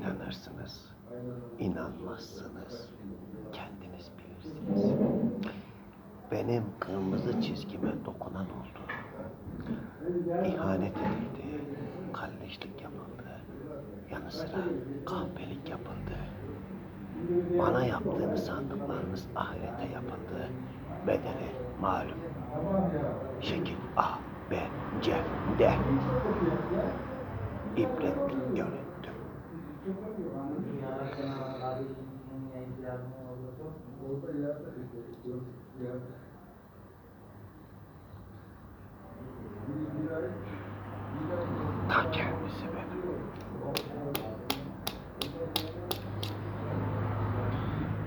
İnanırsınız, inanmazsınız. Kendiniz bilirsiniz. Benim kırmızı çizgime dokunan oldu. İhanet edildi, kalleşlik yapıldı. Yanı sıra kahpelik yapıldı. Bana yaptığınız sandıklarınız ahirete yapıldı. Bedeli malum. Şekil A, B, C, D. İbretlik görüntü. Ta kendisi benim.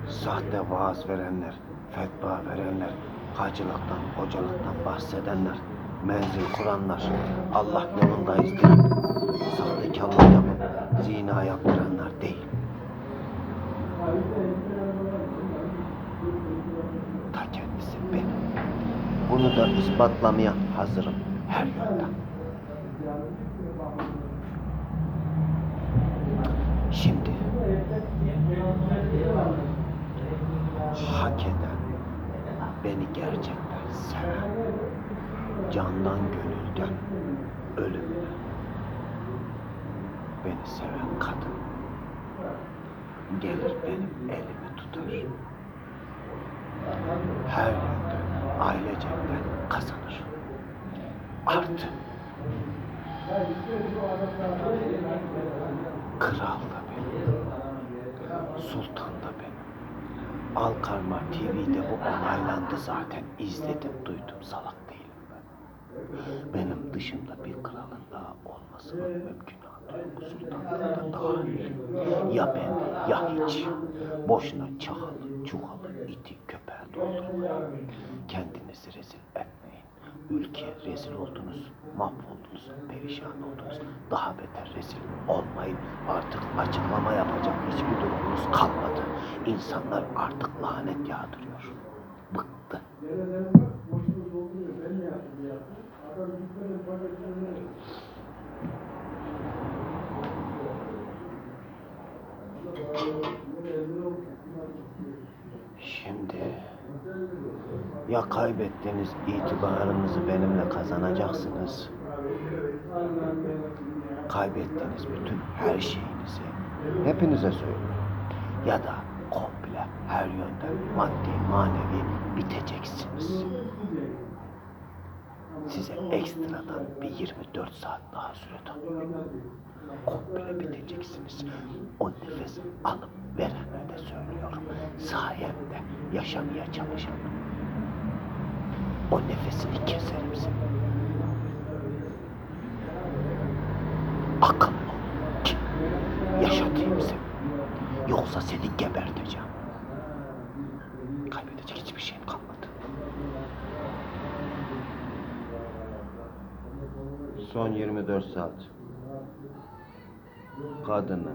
Sahte vaaz verenler, fetva verenler, hacılıktan, hocalıktan bahsedenler, menzil kuranlar, Allah yolundayız deyip, sahtekarlık yapıp, zina yaptıranlar değil. Ta kendisi benim. Bunu da ispatlamaya hazırım her yönden. Şimdi hak eden, beni gerçekten seven, candan gönülden, beni seven kadın gelir benim elimi tutar. Her yönden, ailecekten kazanır. Artı kral da benim, sultan da benim. Alkarma TV'de bu onaylandı zaten. İzledim, duydum. Salak değilim ben. Benim dışımda bir kralın daha olmasının mümkünatı Ya ben ya hiç. Boşuna çakalı, çukalı, iti, köpeğe doldurmayın. Kendinizi rezil etmeyin. Ülke rezil oldunuz, mahvoldunuz, perişan oldunuz. Daha beter rezil olmayın. Artık açıklama yapacak hiçbir durumunuz kalmadı. İnsanlar artık lanet yağdırıyor. Bıktı. Şimdi ya kaybettiğiniz itibarınızı benimle kazanacaksınız. Kaybettiğiniz bütün her şeyinizi hepinize söylüyorum. Ya da komple her yönden maddi manevi biteceksiniz. Size ekstradan bir 24 saat daha süre tanıyorum. Komple biteceksiniz. O nefes alıp verene de söylüyorum. Sayemde yaşamaya çalışan. O nefesini keserim seni. Akıllı ki yaşatayım seni. Yoksa seni geberteceğim. Kaybedecek hiçbir şeyim kalmadı. Son 24 saat. Kadını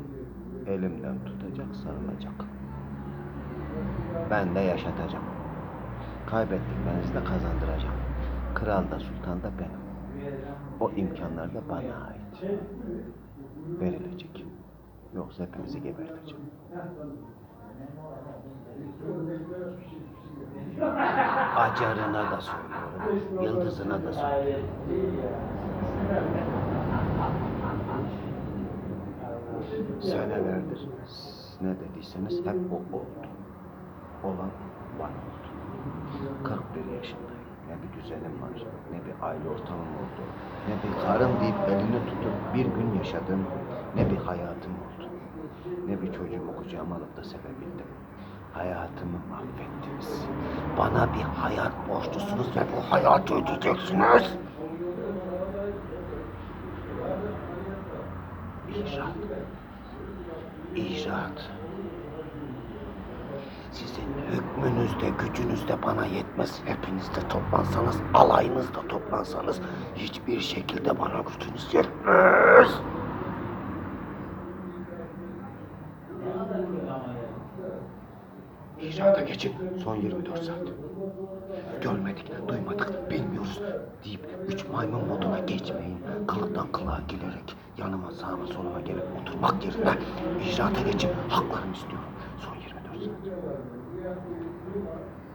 elimden tutacak, sarılacak. Ben de yaşatacağım. Kaybettiklerinizi de kazandıracağım. Kral da sultan da benim. O imkanlar da bana ait. Verilecek. Yoksa hepimizi geberteceğim. Acarına da söylüyorum. Yıldızına da söylüyorum. Senelerdir ne dediyseniz hep o oldu. Olan var oldu. 41 yaşındayım. Ne bir düzenim var, ne bir aile ortamım oldu. Ne bir karım deyip elini tutup bir gün yaşadım, ne bir hayatım oldu. Ne bir çocuğumu kucağıma alıp da sevebildim. Hayatımı mahvettiniz. Bana bir hayat borçlusunuz ve bu hayatı ödeyeceksiniz. İcraat. İcraat. Sizin hükmünüz de gücünüz de bana yetmez. Hepiniz de toplansanız, alayınız da toplansanız hiçbir şekilde bana gücünüz yetmez. İcraata geçin. Son 24 saat. Görmedik, duymadık, bilmiyoruz deyip üç maymun moduna geçmeyin. Kılıktan kılığa gelerek yanıma sağıma soluma gelip oturmak yerine icraata geçip haklarımı istiyorum. 24 saat.